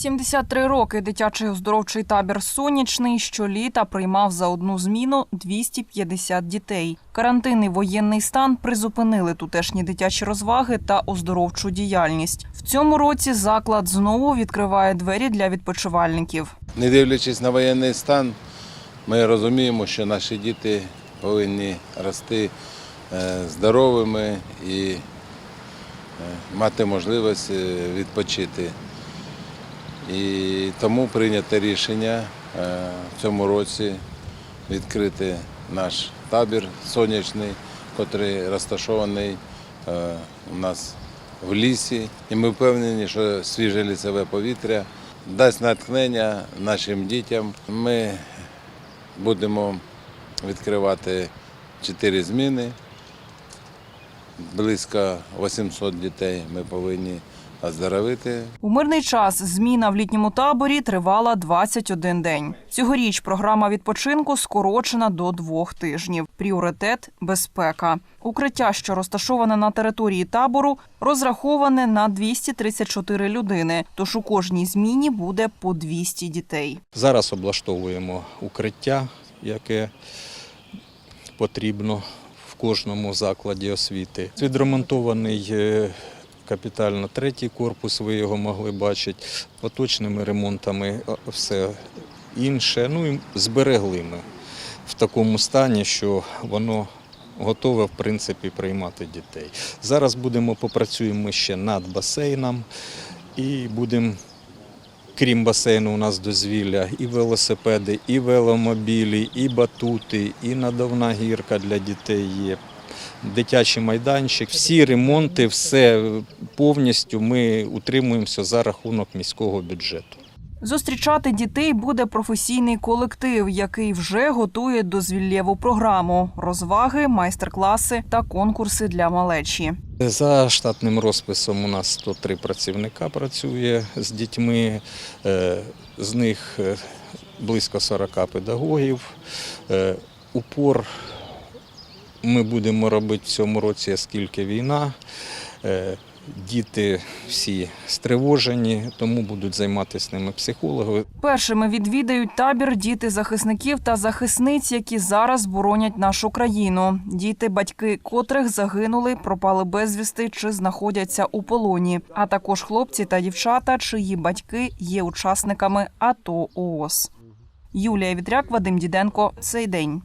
73 роки дитячий оздоровчий табір Сонячний щоліта приймав за одну зміну 250 дітей. Карантин і воєнний стан призупинили тутешні дитячі розваги та оздоровчу діяльність. В цьому році заклад знову відкриває двері для відпочивальників. Не дивлячись на воєнний стан, ми розуміємо, що наші діти повинні рости е, здоровими і е, мати можливість е, відпочити. І тому прийнято рішення е, в цьому році відкрити наш табір сонячний, який розташований е, у нас в лісі. І ми впевнені, що свіже лісове повітря дасть натхнення нашим дітям. Ми будемо відкривати чотири зміни. Близько 800 дітей ми повинні оздоровити. У мирний час зміна в літньому таборі тривала 21 день. Цьогоріч програма відпочинку скорочена до двох тижнів. Пріоритет безпека. Укриття, що розташоване на території табору, розраховане на 234 людини. Тож у кожній зміні буде по 200 дітей. Зараз облаштовуємо укриття, яке потрібно в кожному закладі освіти. Відремонтований е, капітально третій корпус, ви його могли бачити, поточними ремонтами все інше. Ну і зберегли ми в такому стані, що воно готове в принципі приймати дітей. Зараз будемо попрацюємо ще над басейном і будемо Крім басейну, у нас дозвілля і велосипеди, і веломобілі, і батути, і надувна гірка для дітей є. Дитячий майданчик, всі ремонти, все повністю ми утримуємося за рахунок міського бюджету. Зустрічати дітей буде професійний колектив, який вже готує дозвіллєву програму, розваги, майстер-класи та конкурси для малечі. За штатним розписом у нас 103 працівника працює з дітьми, е, з них е, близько 40 педагогів. Е, Упор ми будемо робити в цьому році, оскільки війна. Е, Діти всі стривожені, тому будуть займатися ними психологи. Першими відвідають табір діти захисників та захисниць, які зараз боронять нашу країну. Діти, батьки котрих загинули, пропали безвісти чи знаходяться у полоні, а також хлопці та дівчата, чиї батьки є учасниками АТО ООС. Юлія Вітряк, Вадим Діденко. Цей день.